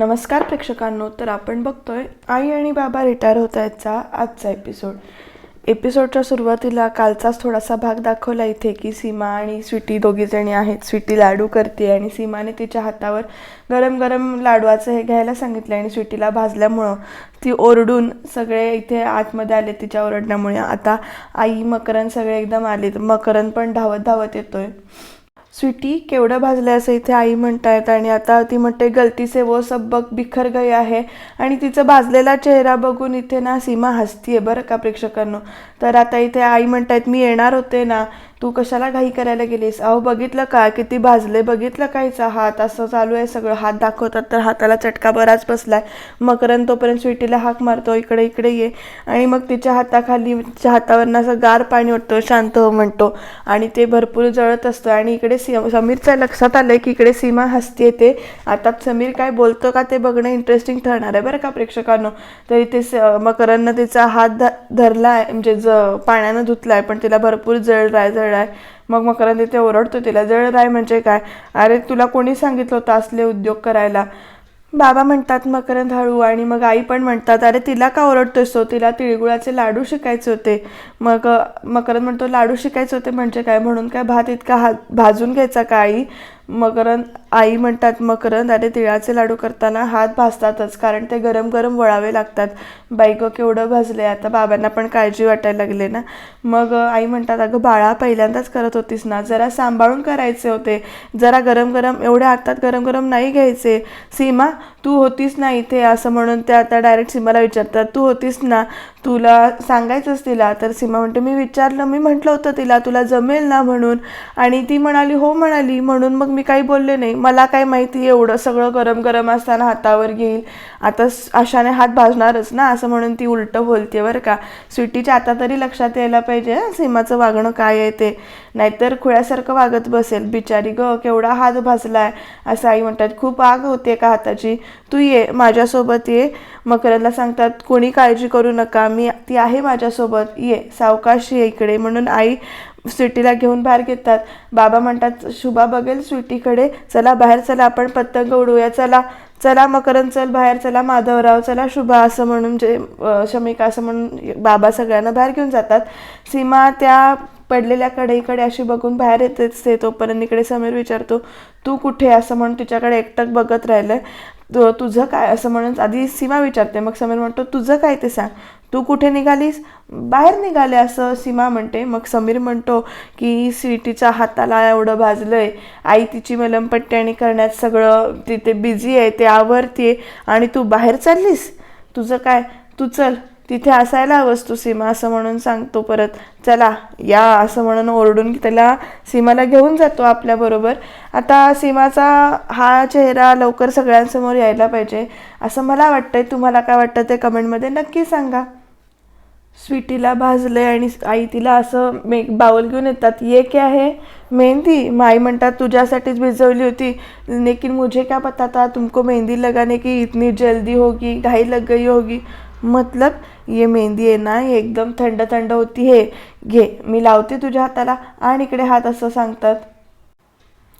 नमस्कार प्रेक्षकांनो तर आपण बघतोय आई आणि बाबा रिटायर होत आहेतचा आजचा एपिसोड एपिसोडच्या सुरुवातीला कालचाच थोडासा भाग दाखवला इथे की सीमा आणि स्वीटी दोघीजणी आहेत. स्वीटी लाडू करते आणि सीमाने तिच्या हातावर गरम गरम लाडवाचं हे घ्यायला सांगितलं आणि स्वीटीला भाजल्यामुळं ती ओरडून सगळे इथे आतमध्ये आले तिच्या ओरडण्यामुळे. आता आई मकरन सगळे एकदम आले मकरन पण धावत धावत येतोय. स्वीटी केवढं भाजलं असं इथे आई म्हणतायत आणि आता ती म्हणते गलती से वो सब बघ बिखर गई आहे आणि तिचा भाजलेला चेहरा बघून इथे ना सीमा हसतीये बरं का प्रेक्षकांनो. तर आता इथे आई म्हणतायत मी येणार होते ना तू कशाला घाई करायला गेलीस? अहो बघितलं का? किती भाजले बघितलं कायचा हात? असं चालू आहे सगळं. हात दाखवतात तर हाताला चटका बराच बसलाय. मकरन तोपर्यंत स्वीटीला हाक मारतो. इकडे इकडे ये. आणि मग तिच्या हाताखाली तिच्या हातावरनं असं गार पाणी वाटतं शांत हो म्हणतो. आणि ते भरपूर जळत असतं. आणि इकडे सी समीरच्या लक्षात आलंय की इकडे सीमा हसते ते आता समीर काय बोलतो का ते बघणं इंटरेस्टिंग ठरणार आहे बरं का प्रेक्षकांनो? तर इथे स- तिचा हात ध आहे म्हणजे ज पाण्यानं धुतला आहे पण तिला भरपूर जळ राहाय जळ जळ आहे मग मकरंद तिथे ओरडतो तिला जळलाय म्हणजे काय? अरे तुला कोणी सांगितलं होतं असले उद्योग करायला? बाबा म्हणतात मकरंद हळू आणि मग आई पण म्हणतात अरे तिला का ओरडतोयस तो तिला तिळगुळाचे लाडू शिकायचे होते. मग मकरंद म्हणतो लाडू शिकायचे होते म्हणजे काय? म्हणून काय भात इतका हा भाजून घ्यायचा का आई? मकरंद आई म्हणतात मकरंद अरे तिळाचे लाडू करताना हात भाजतातच कारण ते गरम गरम वळावे लागतात. बाईक केवढं भाजले आता बाबांना पण काळजी वाटायला लागले ना. मग आई म्हणतात अगं बाळा पहिल्यांदाच करत होतीस ना जरा सांभाळून करायचे होते. जरा गरम गरम एवढ्या हातात गरम गरम नाही घ्यायचे. सीमा तू होतीस ना इथे असं म्हणून ते आता डायरेक्ट सीमाला विचारतात. तू होतीस ना तुला सांगायचंच तिला. तर सीमा म्हणते मी विचारलं मी म्हटलं होतं तिला तुला जमेल ना म्हणून. आणि ती म्हणाली हो म्हणाली. म्हणून मग मी काही बोलले नाही. मला काय माहिती एवढं सगळं गरम गरम असताना हातावर घेईल. आता अशाने हात भाजणारच ना असं म्हणून ती उलटं बोलते बरं का. स्वीटीच्या आता तरी लक्षात यायला पाहिजे सीमाचं वागणं काय आहे ते. नाहीतर खुळ्यासारखं वागत बसेल. बिचारी ग केवढा हात भाजलाय असं आई म्हणतात. खूप आग होते का हाताची? तू ये माझ्यासोबत ये. मकरंदला सांगतात कोणी काळजी करू नका मी ती आहे माझ्यासोबत. ये सावकाश ये इकडे. म्हणून आई स्वीटीला घेऊन बाहेर घेतात. बाबा म्हणतात शुभा बघेल स्वीटीकडे. चला बाहेर चला आपण पतंग उडूया चला चला मकरन चल बाहेर चला माधवराव चला शुभा असं म्हणून जे शमिका असं म्हणून बाबा सगळ्यांना बाहेर घेऊन जातात. सीमा त्या पडलेल्या कडेकडे अशी बघून बाहेर येतेच ते तोपर्यंत इकडे समीर विचारतो तू कुठे असं म्हणून तिच्याकडे एकटक बघत राहिलं तु- तुझं काय? असं म्हणून आधी सीमा विचारते. मग समीर म्हणतो तुझं काय ते सांग? तू कुठे निघालीस? बाहेर निघाले असं सीमा म्हणते. मग समीर म्हणतो की स्वीटीच्या हाताला एवढं भाजलं आहे आई तिची मलमपट्ट्याने आणि करण्यात सगळं तिथे बिझी आहे. ते आवरतीये आणि तू बाहेर चाललीस? तुझं काय? तू चल. तिथे असायला हवंस सीमा असं म्हणून सांगतो परत. चला या असं म्हणून ओरडून त्याला सीमाला घेऊन जातो आपल्याबरोबर आता सीमाचा हा चेहरा लवकर सगळ्यांसमोर यायला पाहिजे. असं मला वाटतंय. तुम्हाला काय वाटतं ते कमेंटमध्ये नक्की सांगा. स्वीटीला भाजले आणि आई तिला असं मे बाउल घेऊन येतात. ये क्या आहे? मेहंदी? माई म्हणतात तुझ्यासाठीच भिजवली होती. लेकिन मुझे क्या पता था? तुमको मेहंदी लगाने की इतनी जल्दी होगी घाई लग गई होगी. मतलब ये मेहंदी आहे ना एकदम थंड थंड होती हे घे. मी लावते तुझ्या हाताला. आणि इकडे हात असं सांगतात.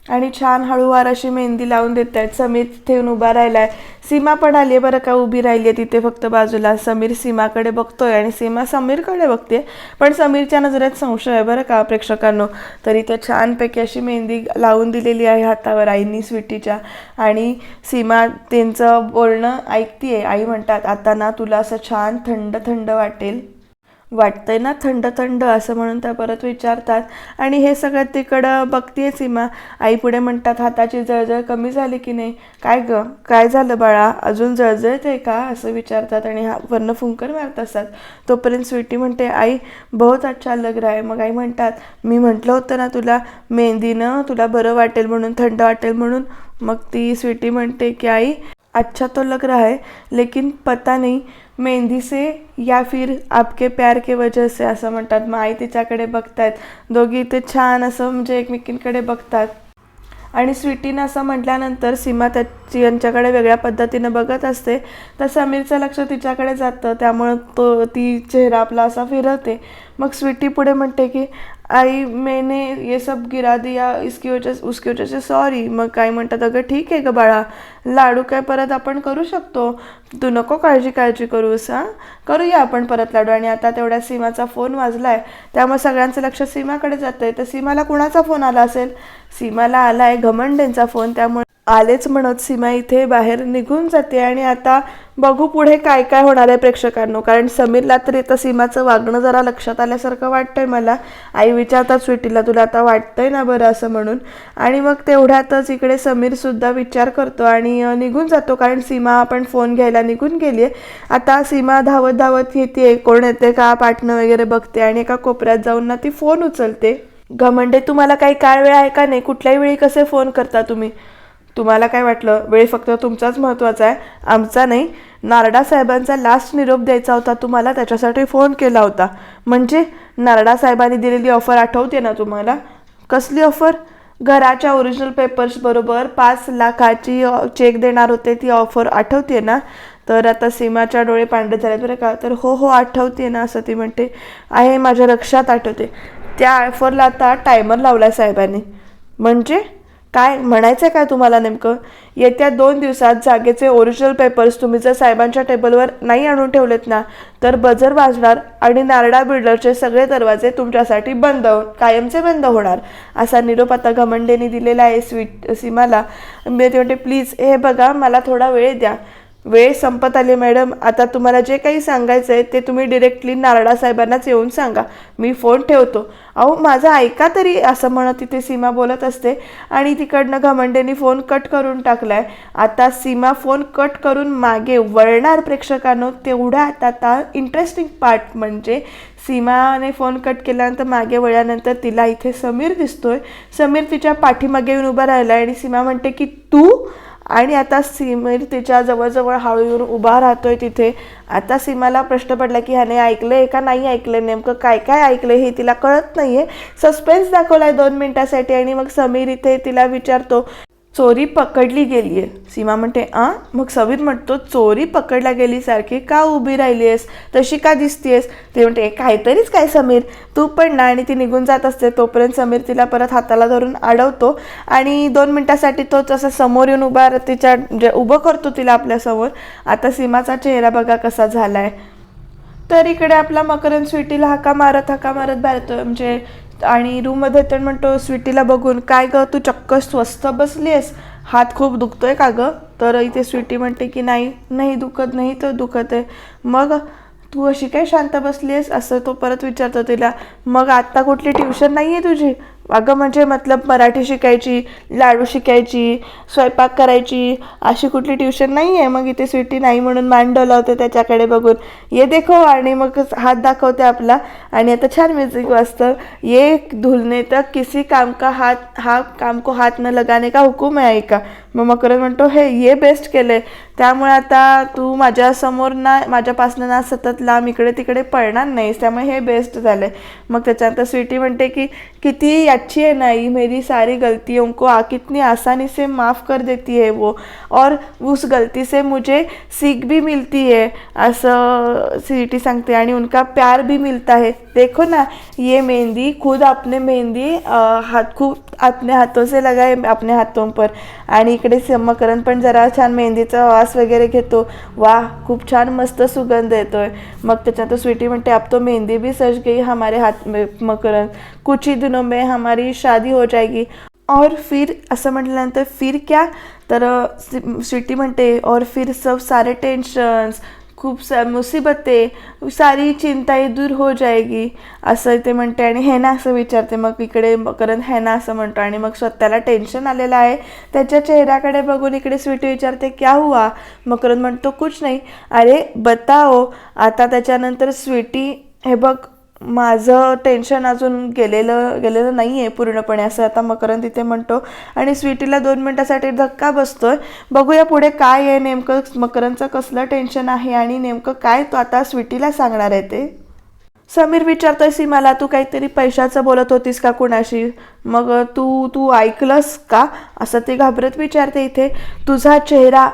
आणि छान हळूवार अशी मेहंदी लावून देत आहेत समीर तिथे येऊन उभा आहे सीमा पण आली आहे बरं का उभी राहिली आहे तिथे फक्त बाजूला. समीर सीमाकडे बघतोय आणि सीमा समीरकडे बघते. पण समीरच्या नजरेत संशय आहे बरं का प्रेक्षकांनो. तर इथे छानपैकी अशी मेहंदी लावून दिलेली आहे हातावर आईनी स्वीटीच्या. आणि सीमा त्यांचं बोलणं ऐकतीये. आई म्हणतात आता ना तुला असं छान थंड थंड वाटेल. वाटतंय ना थंड थंड असं म्हणून त्या परत विचारतात. आणि हे सगळं तिकडं बघतीये सीमा. आई पुढे म्हणतात हाताची जळजळ कमी झाली की नाही? काय ग? काय झालं बाळा? अजून जळजळते का? असं विचारतात आणि हा वर्ण फुंकर मारत असतात. तोपर्यंत स्वीटी म्हणते आई बहुत अच्छा लग रहा आहे मग आई म्हणतात मी म्हटलं होतं ना तुला मेहंदीनं तुला बरं वाटेल म्हणून थंड वाटेल म्हणून. मग ती स्वीटी म्हणते की आई अच्छा तो लग रहा है लेकिन पता नहीं मेहंदी से या फिर आपके प्यार के वजह से असं म्हणतात. मग आई तिच्याकडे बघतायत. दोघी ते छान असं म्हणजे एकमेकींकडे बघतात. आणि स्वीटीनं असं म्हटल्यानंतर सीमा त्याची यांच्याकडे वेगळ्या पद्धतीनं बघत असते. तर समीरचं लक्ष तिच्याकडे जातं. त्यामुळं तो ती चेहरा आपला असा फिरवते. मग स्वीटी पुढे म्हणते की आई मैंने ये सब गिरा दिया इसकी वजह उसकी वजह से सॉरी मग काय म्हणतात अगं ठीक आहे गं बाळा लाडू काय परत आपण करू शकतो? तू नको काळजी काळजी करूस हां? करूया आपण परत लाडू. आणि आता तेवढ्या सीमाचा फोन वाजला आहे त्यामुळे सगळ्यांचं लक्ष सीमाकडे जातं आहे तर सीमाला कुणाचा फोन आला असेल? सीमाला आला आहे घमंडेंचा फोन त्यामुळे आलेच म्हणत सीमा इथे बाहेर निघून जाते आणि आता बघू पुढे काय काय होणार आहे प्रेक्षकांनो. कारण समीरला तरी तर सीमाचं वागणं जरा लक्षात आल्यासारखं वाटतंय मला. आई विचारतात स्वीटीला तुला आता वाटतंय ना बरं असं म्हणून? आणि मग तेवढ्यातच इकडे समीर सुद्धा विचार करतो आणि निघून जातो. कारण सीमा आपण फोन घ्यायला निघून गेली आहे आता सीमा धावत धावत येते. कोण येते का पाठणं वगैरे बघते आणि एका कोपऱ्यात जाऊन ना ती फोन उचलते. घमंडे तुम्हाला काही काळ वेळ आहे का नाही? कुठल्याही वेळी कसे फोन करता तुम्ही? तुम्हाला काय वाटलं? वेळ फक्त तुमचाच महत्त्वाचा आहे. आमचा नाही. नारडा साहेबांचा लास्ट निरोप द्यायचा होता. तुम्हाला त्याच्यासाठी फोन केला होता. म्हणजे नारडा साहेबांनी दिलेली ऑफर आठवते ना तुम्हाला? कसली ऑफर घराच्या ओरिजिनल पेपर्सबरोबर पाच लाखाची चेक देणार होते ती ऑफर आठवते ना? तर आता सीमाच्या डोळे पांढरे झाले बरं का? तर हो हो आठवते ना असं ती म्हणते. आहे माझ्या लक्षात आठवते. त्या ऑफरला आता टायमर लावला साहेबांनी. म्हणजे? काय म्हणायचं आहे काय तुम्हाला नेमकं? येत्या दोन दिवसात जागेचे ओरिजिनल पेपर्स तुम्ही जर साहेबांच्या टेबलवर नाही आणून ठेवलेत ना तर बजर वाजणार आणि नारडा बिल्डरचे सगळे दरवाजे तुमच्यासाठी बंद कायमचे बंद होणार असा निरोप आता घमंडेनी दिलेला आहे स्वीट सीमाला. मी ते म्हणते प्लीज हे बघा मला थोडा वेळ द्या. वेळ संपत आली मॅडम आता तुम्हाला जे काही सांगायचं आहे ते तुम्ही डिरेक्टली नारडा साहेबांनाच येऊन सांगा. मी फोन ठेवतो. अहो माझं ऐका तरी असं म्हणत तिथे सीमा बोलत असते आणि तिकडनं घमंडेनी फोन कट करून टाकलाय. आता सीमा फोन कट करून मागे वळणार प्रेक्षकांनो तेवढ्यात आता इंटरेस्टिंग पार्ट म्हणजे सीमाने फोन कट केल्यानंतर मागे वळल्यानंतर तिला इथे समीर दिसतोय. समीर तिच्या पाठीमागे येऊन उभा राहिला आणि सीमा म्हणते की तू आणि आता सीमेर तिच्या जवळजवळ हळू येऊन उभा राहतोय तिथे. आता सीमाला प्रश्न पडला की ह्याने ऐकलंय का नाही ऐकलंय? नेमकं काय काय ऐकलंय हे तिला कळत नाहीये. सस्पेन्स दाखवलाय दोन मिनिटासाठी आणि मग समीर इथे तिला विचारतो चोरी पकडली गेली आहे सीमा म्हणते आ? मग समीर म्हणतो चोरी पकडल्या गेली सारखी का उभी राहिली आहेस तशी का दिसतीयस? ते म्हणते काहीतरीच काय समीर? तू पण ना. आणि ती निघून जात असते. तोपर्यंत समीर तिला परत हाताला धरून अडवतो. आणि दोन मिनिटासाठी तो तसं समोर येऊन उभा तिच्या म्हणजे उभं करतो तिला आपल्यासमोर आता सीमाचा चेहरा बघा कसा झालाय. तर इकडे आपला मकरंद स्वीटीला हाका मारत हाका मारत बाहेर म्हणजे आणि रूममध्ये तर म्हणतो स्वीटीला बघून काय ग तू चक्क स्वस्त बसली आहेस हात खूप दुखतोय का गं? तर इथे स्वीटी म्हणते की नाही नाही दुखत नाही तर दुखत आहे. मग तू अशी काय शांत बसली आहेस असं तो परत विचारतो तिला. मग आत्ता कुठली ट्युशन नाही आहे तुझी? अगं म्हणजे मतलब मराठी शिकायची लाडू शिकायची स्वयंपाक करायची अशी कुठली ट्युशन नाही आहे मग इथे स्वीटी नाही म्हणून मान डोलावते त्याच्याकडे बघून. ये देखो आणि मग हात दाखवते आपला. आणि आता छान म्युझिक वाजतं. ये धुलने तर किसी काम का हात हा काम को हात न लगाने का हुकूम आहे का? मग मकरंद म्हणतो हे ये बेस्ट केलं आहे त्यामुळे आता तू माझ्यासमोर ना माझ्यापासनं ना सतत लांब इकडे तिकडे पळणार नाहीस. त्यामुळे हे बेस्ट झालं आहे मग त्याच्यानंतर स्वीटी म्हणते की किती अच्छी है ना ये मेरी सारी गलतियों को आ कितनी आसानी से माफ़ कर देती है वो। और उस गलती से मुझे सीख भी मिलती है असं सीटी सांगते आणि उनका प्यार भी मिलता है। देखो ना ये मेहंदी खुद अपने मेहंदी हाथ खूप अपने हाथों से लगाए अपने हाथों पर. आणि इकडे मकरंद पण जरा छान मेहंदीचा वास वगैरे घेतो. वा खूप छान मस्त सुगंध येतोय. मग त्याच्यात स्वीटी म्हणते अब तो मेहंदी भी सज गई हमारे हाथ में कुछ ही दिनों में हमारी शादी हो जाएगी. और फिर असं म्हटल्यानंतर फिर क्या? तर स्वीटी म्हणते और फिर सब सारे टेन्शन्स खूप सा मुसीबतें सारी चिंताएं दूर हो जाएगी असं ते म्हणते आणि हे ना असं विचारते. मग इकडे करण है ना असं म्हणतो आणि मग स्वतःला टेन्शन आलेलं आहे. त्याच्या चेहऱ्याकडे बघून इकडे स्वीटी विचारते क्या हुआ? मकरंद म्हणतो कुछ नाही. अरे बताओ. आता त्याच्यानंतर स्वीटी हे बघ माझं टेन्शन अजून गेलेलं गेलेलं नाही आहे पूर्णपणे असं आता मकरंद तिथे म्हणतो. आणि स्वीटीला दोन मिनटासाठी धक्का बसतोय. बघूया पुढे काय आहे नेमकं मकरंदचं कसलं टेन्शन आहे आणि नेमकं काय तो आता स्वीटीला सांगणार आहे ते. समीर विचारतोय सीमाला तू काहीतरी पैशाचं बोलत होतीस का कुणाशी? मग तू तू ऐकलंस का? असं ते घाबरत विचारते इथे. तुझा चेहरा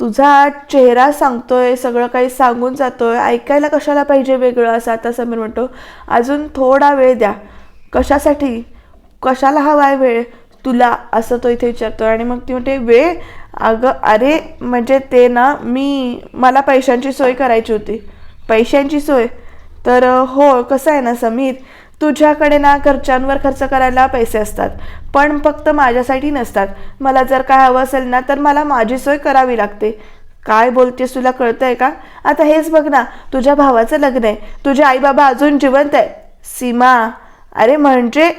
तुझा चेहरा सांगतोय सगळं काही सांगून जातोय ऐकायला कशाला पाहिजे वेगळं असं आता समीर म्हणतो अजून थोडा वेळ द्या. कशासाठी? कशाला हवा आहे वेळ? तुला असं तो इथे विचारतो आणि मग ती म्हणते वेळ? अगं अरे म्हणजे ते ना मी मला पैशांची सोय करायची होती. पैशांची सोय? तर हो कसं आहे ना समीर तुझ्याकडे ना घरच्यांवर खर्च करायला पैसे असतात पण फक्त माझ्यासाठी नसतात. मला जर काय हवं असेल ना तर मला माझी सोय करावी लागते. काय बोलतेस तुला कळतंय का? आता हेच बघ ना तुझ्या भावाचं लग्न आहे. तुझे आई बाबा अजून जिवंत आहे सीमा अरे म्हणजे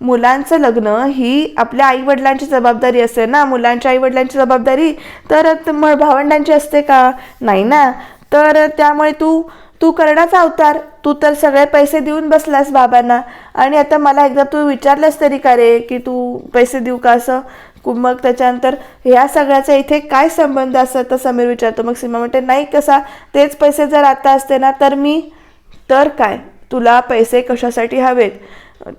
मुलांचं लग्न ही आपल्या आईवडिलांची जबाबदारी असते ना? मुलांच्या आईवडिलांची जबाबदारी तर भावंडांची असते का? नाही ना. तर त्यामुळे तू तू कर्णाचा अवतार तू तर सगळे पैसे देऊन बसलास बाबांना. आणि आता मला एकदा तू विचारलंस तरी का रे की तू पैसे देऊ का असं? मग त्याच्यानंतर ह्या सगळ्याचा इथे काय संबंध असं? तर समीर विचारतो. मग सीमा म्हणते नाही कसा? तेच पैसे जर आता असते ना तर मी तर काय? तुला पैसे कशासाठी हवेत?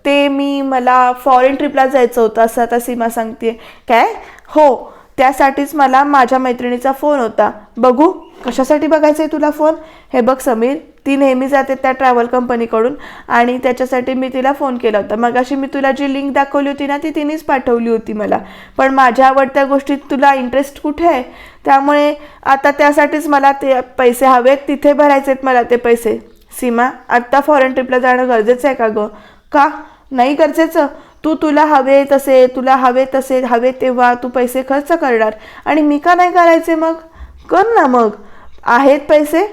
ते मी मला फॉरेन ट्रिपला जायचं होतं असं आता सीमा सांगते काय? हो त्यासाठीच मला माझ्या मैत्रिणीचा फोन होता. बघू कशासाठी बघायचं आहे तुला फोन? हे बघ समीर ती नेहमी जाते त्या ट्रॅव्हल कंपनीकडून आणि त्याच्यासाठी मी तिला फोन केला होता. मग अशी मी तुला जी लिंक दाखवली होती ना ती तिनेच पाठवली होती मला. पण माझ्या आवडत्या गोष्टीत तुला इंटरेस्ट कुठे आहे? त्यामुळे आता त्यासाठीच मला ते पैसे हवेत तिथे भरायचे आहेत मला ते पैसे. सीमा आत्ता फॉरेन ट्रिपला जाणं गरजेचं आहे का गं? का? नाही गरजेचं? तू तुला हवे तसे तुला हवे तसे हवे तेव्हा तू पैसे खर्च करणार. आणि मी का नाही करायचे मग? कर ना मग. आहेत पैसे?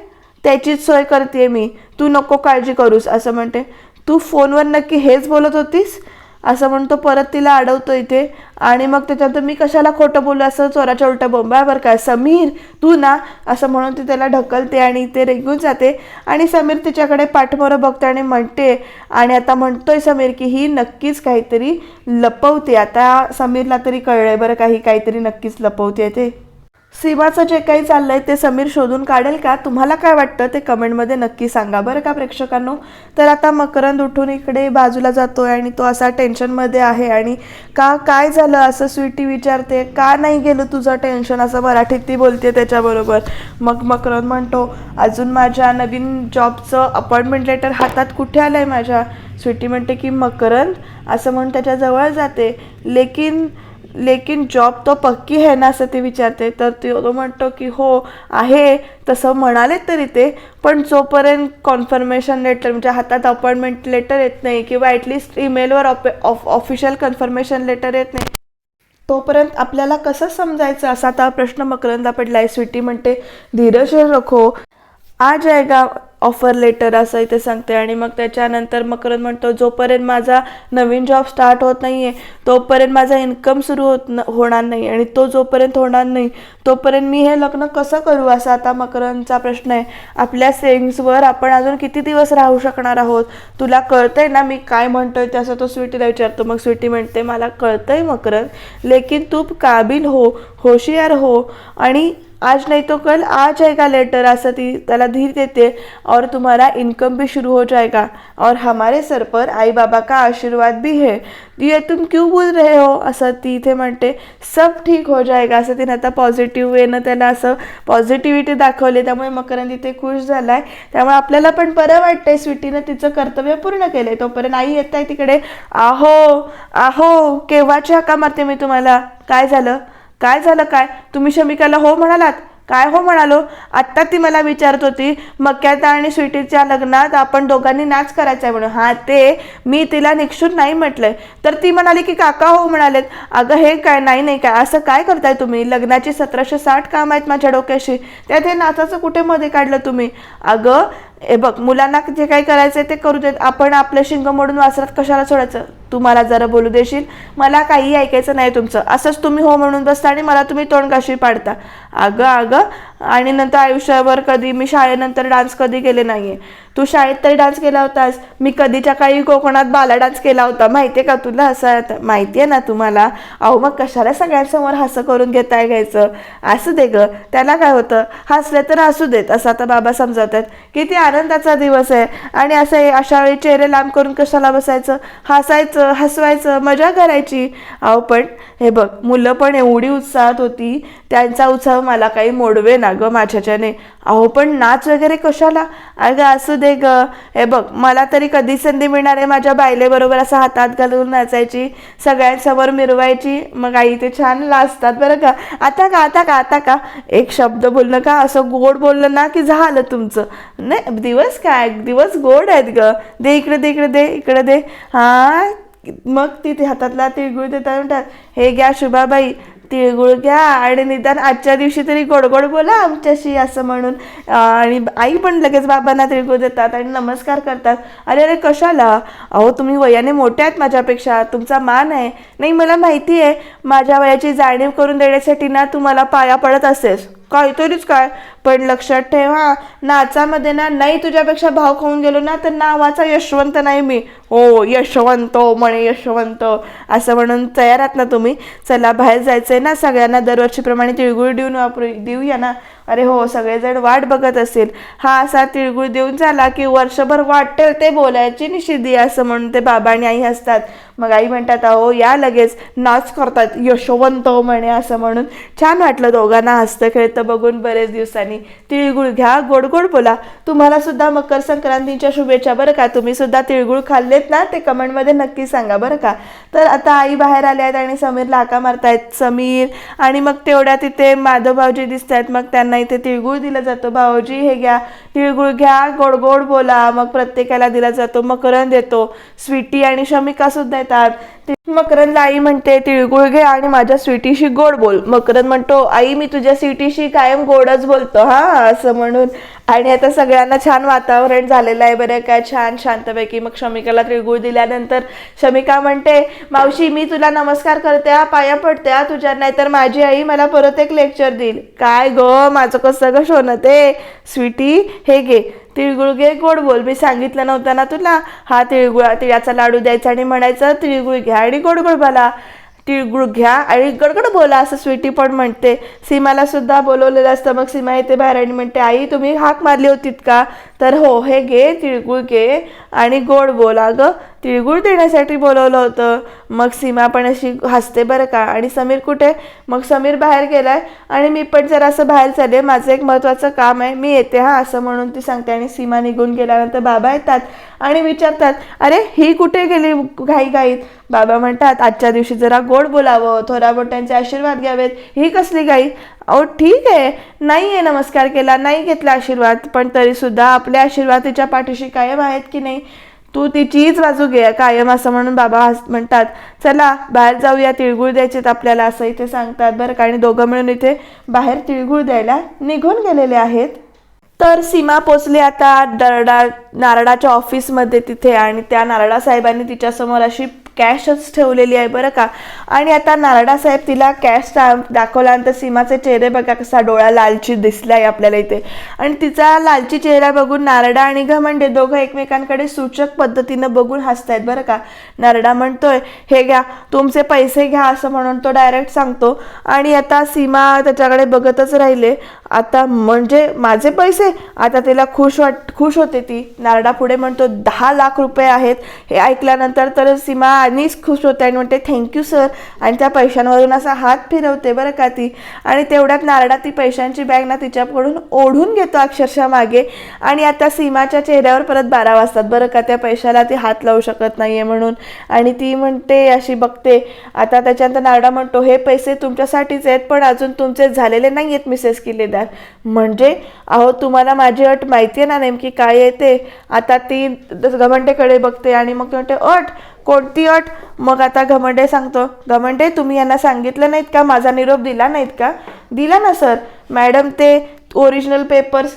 त्याचीच सोय करते मी. तू नको काळजी करूस असं म्हणते. तू फोनवर नक्की हेच बोलत होतीस? असं म्हणतो परत तिला अडवतो इथे आणि मग त्याच्यानंतर मी कशाला खोटं बोलू? असं चोराच्या उलट्या बोंबा. बरं काय समीर तू ना असं म्हणून ती त्याला ढकलते आणि ते रेगून जाते. आणि समीर तिच्याकडे पाठमोरं बघते आणि म्हणते आणि आता म्हणतोय समीर की ही नक्कीच काहीतरी लपवते. आता समीरला तरी कळलंय बरं काही काहीतरी नक्कीच लपवते ते. सीमाचं जे काही चाललंय ते समीर शोधून काढेल का? तुम्हाला काय वाटतं? ते कमेंटमध्ये नक्की सांगा. बरं का प्रेक्षकांनो? तर आता मकरंद उठून इकडे बाजूला जातोय आणि तो असा टेन्शनमध्ये आहे. आणि का काय झालं असं स्वीटी विचारते का नाही गेलं तुझं टेन्शन असं मराठीत ती बोलते त्याच्याबरोबर. मग मकरंद म्हणतो अजून माझ्या नवीन जॉबचं अपॉइंटमेंट लेटर हातात कुठे आलं आहे माझ्या? स्वीटी म्हणते की मकरंद? असं म्हणून त्याच्याजवळ जाते. लेकिन लेकिन जॉब तो पक्की है ना असं ते विचारते. तर तो म्हणतो की हो आहे. तसं म्हणाले तरी ते. पण जोपर्यंत कॉन्फर्मेशन लेटर म्हणजे हातात अपॉइंटमेंट लेटर येत नाही किंवा ॲटलिस्ट ईमेलवर ऑफ ऑफिशियल कन्फर्मेशन लेटर येत नाही तोपर्यंत आपल्याला कसं समजायचं? असा आता प्रश्न मकरंदा पडलाय स्वीटी म्हणते. धीरज रखो आ जाएगा ऑफर लेटर असं इथे सांगते आणि मग त्याच्यानंतर मकरंद म्हणतो जोपर्यंत माझा नवीन जॉब स्टार्ट होत नाही आहे तोपर्यंत माझा इन्कम सुरू होत न होणार नाही आणि तो जोपर्यंत होणार नाही तोपर्यंत मी हे लग्न कसं करू? असा आता मकरंदचा प्रश्न आहे. आपल्या सेविंग्सवर आपण अजून किती दिवस राहू शकणार आहोत? तुला कळतंय ना मी काय म्हणतोय? ते असं तो स्वीटीला विचारतो. मग स्वीटी म्हणते मला कळतंय मकरंद लेकिन तू काबिल हो होशियार हो आणि आज नहीं तो कल आ जाएगा लेटर असं ती त्याला धीर देते. और तुम्हारा इनकम भी शुरू हो जाएगा. और हमारे सर पर आई बाबा का आशीर्वाद भी है. ये तुम क्यों बोल रहे हो? असं ती इथे म्हणते. सब ठीक हो जाएगा. असं तिने आता पॉझिटिव्ह वेनं त्याला असं पॉझिटिव्हिटी दाखवली. त्यामुळे मकरंद इथे खुश झालाय. त्यामुळे आपल्याला पण बरं वाटतंय. स्वीटीनं तिचं कर्तव्य पूर्ण केलं आहे तोपर्यंत आई येत आहे तिकडे. आहो आहो केव्हाची हाका मारते मी तुम्हाला? काय झालं? काय झालं काय? तुम्ही शमिकाला हो म्हणालात? काय हो म्हणालो? आत्ता ती मला विचारत होती मक्याचा आणि स्वीटीच्या लग्नात आपण दोघांनी नाच करायचा आहे म्हणून. हा ते मी तिला निक्षून नाही म्हटलंय. तर ती म्हणाली की काका हो म्हणालेत. अगं हे काय? नाही नाही काय? असं काय करताय तुम्ही? लग्नाची सतराशे साठ काम आहेत माझ्या डोक्याशी. त्यात हे नाचाचं कुठे मध्ये काढलं तुम्ही? अगं हे बघ मुलांना जे काही करायचंय ते करू देत. आपण आपलं शिंग मोडून वासरात कशाला सोडायचं? तू मला जरा बोलू देशील? मला काही ऐकायचं नाही तुमचं. असंच तुम्ही हो म्हणून बसता आणि मला तुम्ही तोंडकाशी पाडता. अगं अगं आणि नंतर आयुष्यावर कधी मी शाळेनंतर डान्स कधी केले नाहीये. तू शाळेत तरी डान्स केला होतास. मी कधीच्या काळी कोकणात बाला डान्स केला होता. माहितीये का तुला हसत माहिती आहे ना तुम्हाला? अहो मग कशाला सगळ्यांसमोर हसं करून घेताय घ्यायचं असू दे ग. त्याला काय होतं? हसले तर हसू देत असं आता बाबा समजवतात. किती आनंदाचा दिवस आहे. आणि असं हे अशा वेळी चेहरे लांब करून कशाला बसायचं? हसायचं हसवायचं मजा करायची. अहो पण हे बघ मुलं पण एवढी उत्साहात होती. त्यांचा उत्साह मला काही मोडवे ना गं माझ्याच्याने. अहो पण नाच वगैरे कशाला? अगं असू दे ग. हे बघ मला तरी कधी संधी मिळणार आहे माझ्या बायलेबरोबर असं हातात घालून नाचायची सगळ्यांसमोर मिरवायची? मग आई ते छान लाजतात बरं का. आता का आता का आता का? एक शब्द बोलणं का? असं गोड बोललं ना की झालं तुमचं? नाही दिवस काय? दिवस गोड आहेत ग. दे इकडे दे इकडे दे इकडे दे. हा मग ती हातातला तिळगुळ देतात म्हणतात हे घ्या शुभाबाई. तिळगुळ घ्या आणि निदान आजच्या दिवशी तरी गोड गोड बोला आमच्याशी असं म्हणून. आणि आई पण लगेच बाबांना तिळगुळ देतात आणि नमस्कार करतात. अरे अरे कशाला? अहो तुम्ही वयाने मोठे आहेत माझ्यापेक्षा. तुमचा मान आहे. नाही मला माहिती आहे माझ्या वयाची जाणीव करून देण्यासाठी ना तू मला पाया पडत असेस. काहीतरीच काय. पण लक्षात ठेवा नाचामध्ये ना नाही तुझ्यापेक्षा भाव खाऊन गेलो ना तर नावाचा यशवंत नाही मी. हो यशवंत म्हणे यशवंत. असं म्हणून तयार आहात ना तुम्ही? चला बाहेर जायचंय ना सगळ्यांना दरवर्षीप्रमाणे तिळगुळ देऊन वापरू देऊया ना. अरे हो सगळेजण वाट बघत असेल. हा असा तिळगुळ देऊन झाला की वर्षभर वाटेल ते बोलायची निषिद्धी असं म्हणून ते बाबा आणि आई हसतात. मग आई म्हणतात अहो या लगेच नाच करतात यशवंत म्हणे असं म्हणून. छान वाटलं दोघांना हसतं खेळतं बघून बरेच दिवसांनी. तिळगुळ घ्या गोड गोड बोला. तुम्हाला सुद्धा मकर संक्रांतीच्या शुभेच्छा बरं का? तुम्ही सुद्धा तिळगुळ खाल्लेत ना? ते कमेंटमध्ये नक्की सांगा बरं का? तर आता आई बाहेर आल्या आहेत आणि समीरला हाका मारतायत समीर आणि मग तेवढ्या तिथे माधवभावजी दिसत आहेत मग त्यांना इथे तिळगुळ दिला जातो. भाऊजी हे घ्या. तिळगुळ घ्या गोड गोड बोला. मग प्रत्येकाला दिला जातो. मकरंद देतो. स्वीटी आणि शमिका सुद्धा येतात. ती- मकरंदला आई म्हणते तिळगुळ घे आणि माझ्या स्वीटीशी गोड बोल. मकरंद म्हणतो आई मी तुझ्या स्वीटीशी कायम गोडच बोलतो. हा असं म्हणून आणि आता सगळ्यांना छान वातावरण झालेलं आहे बरं काय छान शांतपैकी. मग शमिकाला तिळगुळ दिल्यानंतर शमिका म्हणते मावशी मी तुला नमस्कार करते हा पाया पडते हा तुझ्या नाहीतर माझी आई मला परत एक लेक्चर देईल. काय ग माझं कसं ग शोन ते? स्वीटी हे घे तिळगुळ घे गोड बोल. मी सांगितलं नव्हतं ना तुला? हा तिळगुळ तिळाचा लाडू द्यायचा आणि म्हणायचं तिळगुळ घ्या आणि गोड गोड बोला तिळगुळ घ्या. आणि गडगड बोला असं स्वीटी पण म्हणते. सीमाला सुद्धा बोलवलेलं असतं. मग सीमा येते बाहेर आणि म्हणते आई तुम्ही हाक मारली होतीत का? तर हो हे घे तिळगुळ घे आणि गोड बोला. अगं तिळगुळ देण्यासाठी बोलवलं होतं. मग सीमा पण अशी हसते बरं का? आणि समीर कुठे? मग समीर बाहेर गेलाय आणि मी पण जरा असं बाहेर चालले माझं एक महत्त्वाचं काम आहे. मी येते हा असं म्हणून ती सांगते. आणि सीमा निघून गेल्यानंतर बाबा येतात आणि विचारतात अरे ही कुठे गेली घाई घाईत? बाबा म्हणतात आजच्या दिवशी जरा गोड बोलावं. थोरा मोठ्यांचे आशीर्वाद घ्यावेत. ही कसली घाई? अहो ठीक आहे. नाही आहे नमस्कार केला नाही घेतला आशीर्वाद पण तरीसुद्धा आपल्या आपले आशीर्वाद तिच्या पाठीशी कायम आहेत की नाही तू तिचीच बाजू घे कायम असं म्हणून बाबा म्हणतात. चला बाहेर जाऊया तिळगुळ द्यायचेत आपल्याला असं इथे सांगतात बरं का. आणि दोघं मिळून इथे बाहेर तिळगुळ द्यायला निघून गेलेले आहेत. तर सीमा पोचली आता दरडा नारळाच्या ऑफिसमध्ये तिथे आणि त्या नारळा साहेबांनी तिच्यासमोर अशी कॅशच ठेवलेली आहे बरं का. आणि आता नारडा साहेब तिला कॅश दाखवल्यानंतर सीमाचे चेहरे बघा कसा डोळा लालची दिसलाय आपल्याला इथे. आणि तिचा लालची चेहरा बघून नारडा आणि घमंडे दोघं एकमेकांकडे सूचक पद्धतीनं बघून हसतायत बरं का. नारडा म्हणतोय हे घ्या तुमचे पैसे घ्या असं म्हणून तो डायरेक्ट सांगतो. आणि आता सीमा त्याच्याकडे बघतच राहिले. आता म्हणजे माझे पैसे? आता तिला खुश वाट खुश होते ती. नारडा पुढे म्हणतो दहा लाख रुपये आहेत. हे ऐकल्यानंतर तर सीमा आणिच खुश होते आणि म्हणते थँक्यू सर आणि त्या पैशांवरून असा हात फिरवते बरं का ती. आणि तेवढ्यात नारडा ती पैशांची बॅग ना तिच्याकडून ओढून घेतो अक्षरशः मागे. आणि आता सीमाच्या चेहऱ्यावर परत बारा वाजतात बरं का त्या पैशाला ती हात लावू शकत नाहीये म्हणून. आणि ती म्हणते अशी बघते आता त्याच्यानंतर नारडा म्हणतो हे पैसे तुमच्यासाठीच आहेत पण अजून तुमचे झालेले नाही आहेत मिसेस किल्लेदार म्हणजे अहो तुम्हाला माझी अट माहिती आहे ना नेमकी काय येते आता ती घमंडेकडे बघते आणि मग ती म्हणते अट? कोणती अट? मग आता घमंडे सांगतो. घमंडे तुम्ही यांना सांगितलं नाहीत का? माझा निरोप दिला नाहीत का? दिला ना सर. मॅडम ते ओरिजिनल पेपर्स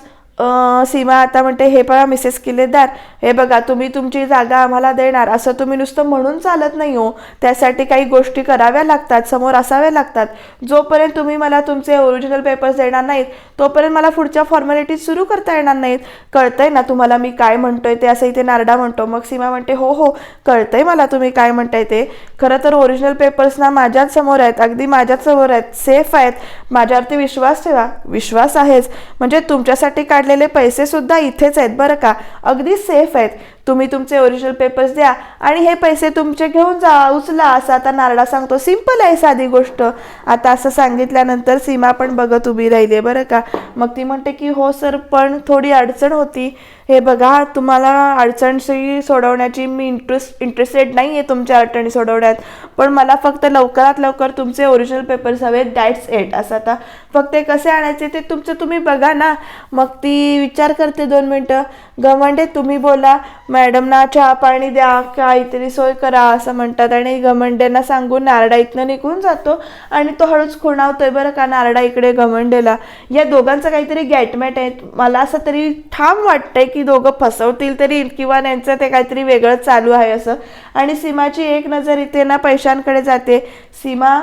सीमा आता म्हणते हे पळा मिसेस किल्लेदार हे बघा तुम्ही तुमची जागा आम्हाला देणार. असं तुम्ही नुसतं म्हणून चालत नाही हो. त्यासाठी काही गोष्टी कराव्या लागतात समोर असाव्या लागतात. जोपर्यंत तुम्ही मला तुमचे ओरिजिनल पेपर्स देणार नाहीत तोपर्यंत मला पुढच्या फॉर्मॅलिटीज सुरू करता येणार नाहीत. कळतंय ना तुम्हाला मी काय म्हणतोय ते? असं इथे नारडा म्हणतो. मग सीमा म्हणते हो हो कळतंय मला तुम्ही काय म्हणताय ते. खरं तर ओरिजिनल पेपर्स ना माझ्याच समोर आहेत. अगदी माझ्याच समोर आहेत. सेफ आहेत. माझ्यावरती विश्वास ठेवा. विश्वास आहेच. म्हणजे तुमच्यासाठी काढलेले पैसे सुद्धा इथेच आहेत बरं का. अगदी सेफ आहेत. तुम्ही तुमचे ओरिजिनल पेपर्स द्या आणि हे पैसे तुमचे घेऊन जा उचला असं आता नारडा सांगतो. सिंपल आहे साधी गोष्ट. आता असं सांगितल्यानंतर सीमा पण बघत उभी राहिली आहे बरं का. मग ती म्हणते की हो सर पण थोडी अडचण होती. हे बघा तुम्हाला अडचणशी सोडवण्याची मी इंटरेस्ट इंटरेस्टेड नाही आहे तुमच्या अडचणी सोडवण्यात. पण मला फक्त लवकरात लवकर तुमचे ओरिजिनल पेपर्स हवे डॅट्स एट असं आता फक्त ते कसे आणायचे ते तुमचं तुम्ही बघा ना. मग ती विचार करते दोन मिनटं. गवंडे म्हणजे तुम्ही बोला. मॅडमना चहा पाणी द्या काहीतरी सोय करा असं म्हणतात. आणि घमंड्यांना सांगून नारडा इथनं निघून जातो आणि तो हळूच खुणावतोय बरं का नारडा इकडे घमंडेला. या दोघांचं काहीतरी गॅटमॅट आहे. मला असं तरी ठाम वाटतंय की दोघं फसवतील तरी किंवा त्यांचं ते काहीतरी वेगळंच चालू आहे असं. आणि सीमाची एक नजर इथे ना पैशांकडे जाते. सीमा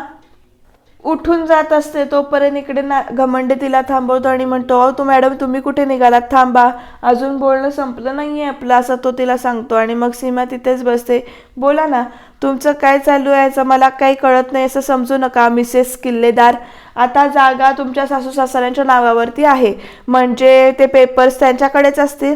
उठून जात असते तोपर्यंत इकडे ना घमंडे तिला थांबवतो आणि म्हणतो अहो तू मॅडम तुम्ही कुठे निघालात? थांबा. अजून बोलणं संपलं नाही आहे आपलं असं तो तिला सांगतो. आणि मग सीमा तिथेच बसते. बोला ना तुमचं काय चालू आहे? याचं मला काही कळत नाही असं समजू नका मिसेस किल्लेदार. आता जागा तुमच्या सासू सासऱ्यांच्या नावावरती आहे. म्हणजे ते पेपर्स त्यांच्याकडेच असतील.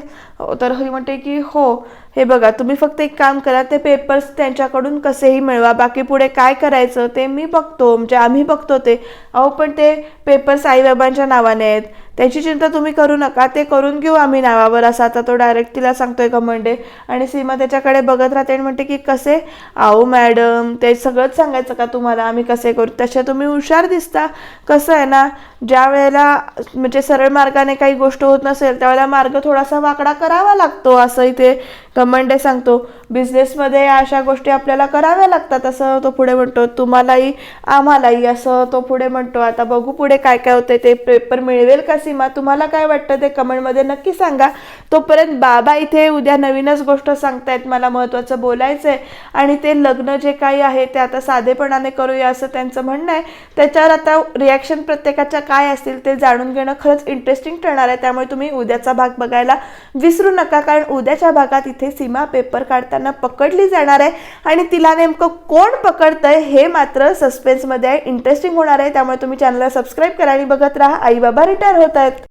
तर ही म्हणते की हो. हे बघा तुम्ही फक्त एक काम करा ते पेपर्स त्यांच्याकडून कसेही मिळवा बाकी पुढे काय करायचं ते मी बघतो म्हणजे आम्ही बघतो ते. अहो पण ते पेपर्स आईबाबांच्या नावाने आहेत. त्याची चिंता तुम्ही करू नका ते करून घेऊ आम्ही नावावर असं आता तो डायरेक्ट तिला सांगतोय कमंडे आणि सीमा त्याच्याकडे बघत राहते आणि म्हणते की कसे? आओ मॅडम ते सगळंच सांगायचं का तुम्हाला? आम्ही कसे करू? तसे तुम्ही हुशार दिसता. कसं आहे ना ज्या वेळेला म्हणजे सरळ मार्गाने काही गोष्ट होत नसेल त्यावेळेला मार्ग थोडासा वाकडा करावा लागतो असं इथे कमंडे सांगतो. बिझनेसमध्ये अशा गोष्टी आपल्याला कराव्या लागतात असं तो पुढे म्हणतो. तुम्हालाही आम्हालाही असं तो पुढे म्हणतो. आता बघू पुढे काय काय होते ते पेपर मिळवेल कसे सीमा तुम्हाला काय वाटतं ते कमेंटमध्ये नक्की सांगा. तोपर्यंत बाबा इथे उद्या नवीनच गोष्ट सांगतायत मला महत्त्वाचं बोलायचं आहे आणि ते लग्न जे काही आहे ते आता साधेपणाने करूया असं त्यांचं म्हणणं आहे. त्याच्यावर आता रिॲक्शन प्रत्येकाच्या काय असतील ते जाणून घेणं खरंच इंटरेस्टिंग ठरणार आहे. त्यामुळे तुम्ही उद्याचा भाग बघायला विसरू नका कारण उद्याच्या भागात इथे सीमा पेपर काढताना पकडली जाणार आहे. आणि तिला नेमकं कोण पकडतंय हे मात्र सस्पेन्समध्ये आहे. इंटरेस्टिंग होणार आहे. त्यामुळे तुम्ही चॅनलला सबस्क्राईब करा आणि बघत राहा. आई बाबा रिटायर होत आहेत